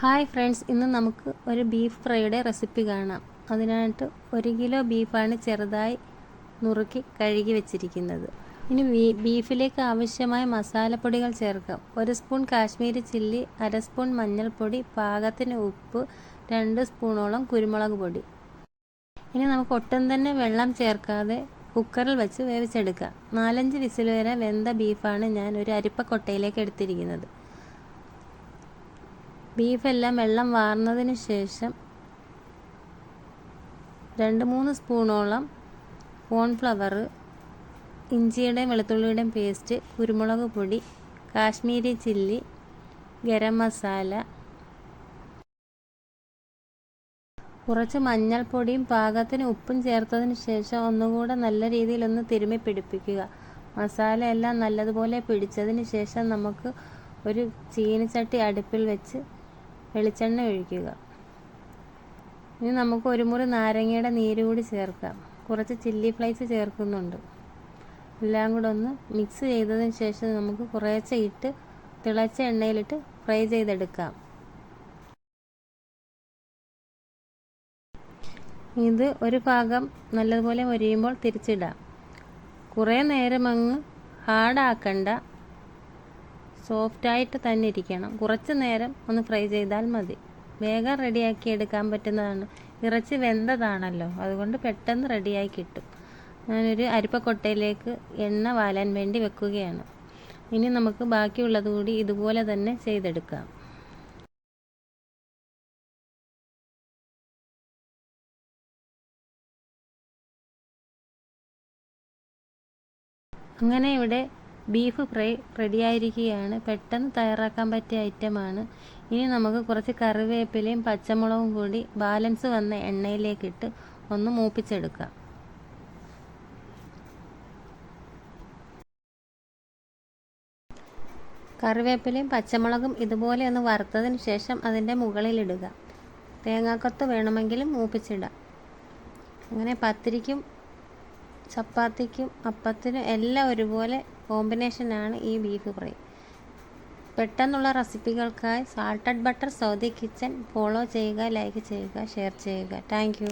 Hi friends ഇന്ന് നമുക്ക് ഒരു ബീഫ് ഫ്രൈയുടെ റെസിപ്പി കാണാം. അതിനായിട്ട് ഒരു കിലോ ബീഫാണ് ചെറുതായി നുറുക്കി കഴുകി വെച്ചിരിക്കുന്നത്. ഇനി ബീഫിലേക്ക് ആവശ്യമായ മസാലപ്പൊടികൾ ചേർക്കാം. ഒരു സ്പൂൺ കാശ്മീരി ചില്ലി അര സ്പൂൺ മഞ്ഞൾപ്പൊടി പാകത്തിന് ഉപ്പ് രണ്ട് സ്പൂണോളം കുരുമുളക് പൊടി. ഇനി നമുക്ക് ഒട്ടും തന്നെ വെള്ളം ചേർക്കാതെ കുക്കറിൽ വെച്ച് വേവിച്ചെടുക്കാം. നാലഞ്ച് വിസിൽ വരെ വെന്ത ബീഫാണ് ഞാൻ ഒരു അരിപ്പക്കൊട്ടയിലേക്ക് എടുത്തിരിക്കുന്നത്. ബീഫെല്ലാം വെള്ളം വാർന്നതിന് ശേഷം രണ്ട് മൂന്ന് സ്പൂണോളം കോൺഫ്ലവർ ഇഞ്ചിയുടെയും വെളുത്തുള്ളിയുടെയും പേസ്റ്റ് കുരുമുളക് പൊടി കാശ്മീരി ചില്ലി ഗരം മസാല കുറച്ച് മഞ്ഞൾപ്പൊടിയും പാകത്തിന് ഉപ്പും ചേർത്തതിന് ശേഷം ഒന്നുകൂടെ നല്ല രീതിയിൽ ഒന്ന് തിരുമ്മി പിടിപ്പിക്കുക. മസാല എല്ലാം നല്ലതുപോലെ പിടിച്ചതിന് ശേഷം നമുക്ക് ഒരു ചീനച്ചട്ടി അടുപ്പിൽ വെച്ച് വെളിച്ചെണ്ണ ഒഴിക്കുക. ഇനി നമുക്ക് ഒരു മുറി നാരങ്ങയുടെ നീര് കൂടി ചേർക്കാം. കുറച്ച് ചില്ലി ഫ്ലൈസ് ചേർക്കുന്നുണ്ട്. എല്ലാം കൂടെ ഒന്ന് മിക്സ് ചെയ്തതിന് ശേഷം നമുക്ക് കുറേശ്ശെ ഇട്ട് തിളച്ച എണ്ണയിലിട്ട് ഫ്രൈ ചെയ്തെടുക്കാം. ഇത് ഒരു ഭാഗം നല്ലതുപോലെ മൊരിയുമ്പോൾ തിരിച്ചിടാം. കുറേ നേരം അങ്ങ് ഹാർഡാക്കണ്ട സോഫ്റ്റായിട്ട് തന്നെ ഇരിക്കണം. കുറച്ച് നേരം ഒന്ന് ഫ്രൈ ചെയ്താൽ മതി. വേഗം റെഡിയാക്കി എടുക്കാൻ പറ്റുന്നതാണ്. ഇറച്ചി വെന്തതാണല്ലോ. അതുകൊണ്ട് പെട്ടെന്ന് റെഡിയായി കിട്ടും. ഞാനൊരു അരിപ്പക്കൊട്ടയിലേക്ക് എണ്ണ വാലാൻ വേണ്ടി വെക്കുകയാണ്. ഇനി നമുക്ക് ബാക്കിയുള്ളത് കൂടി ഇതുപോലെ തന്നെ ചെയ്തെടുക്കാം. അങ്ങനെ ഇവിടെ ബീഫ് ഫ്രൈ റെഡിയായിരിക്കുകയാണ്. പെട്ടെന്ന് തയ്യാറാക്കാൻ പറ്റിയ ഐറ്റമാണ്. ഇനി നമുക്ക് കുറച്ച് കറിവേപ്പിലയും പച്ചമുളകും കൂടി ബാലൻസ് വന്ന എണ്ണയിലേക്കിട്ട് ഒന്ന് മൂപ്പിച്ചെടുക്കാം. കറിവേപ്പിലയും പച്ചമുളകും ഇതുപോലെ ഒന്ന് വറുത്തതിന് ശേഷം അതിന്റെ മുകളിലിടുക. തേങ്ങാക്കൊത്ത് വേണമെങ്കിലും മൂപ്പിച്ചിടാം. അങ്ങനെ പത്തിരിക്കും ചപ്പാത്തിക്കും അപ്പത്തിനും എല്ലാം ഒരുപോലെ കോമ്പിനേഷനാണ് ഈ ബീഫ് ഫ്രൈ പെട്ടെന്നുള്ള റെസിപ്പികൾക്കായി salted butter Saudi kitchen follow ചെയ്യുക ലൈക്ക് ചെയ്യുക ഷെയർ ചെയ്യുക. താങ്ക്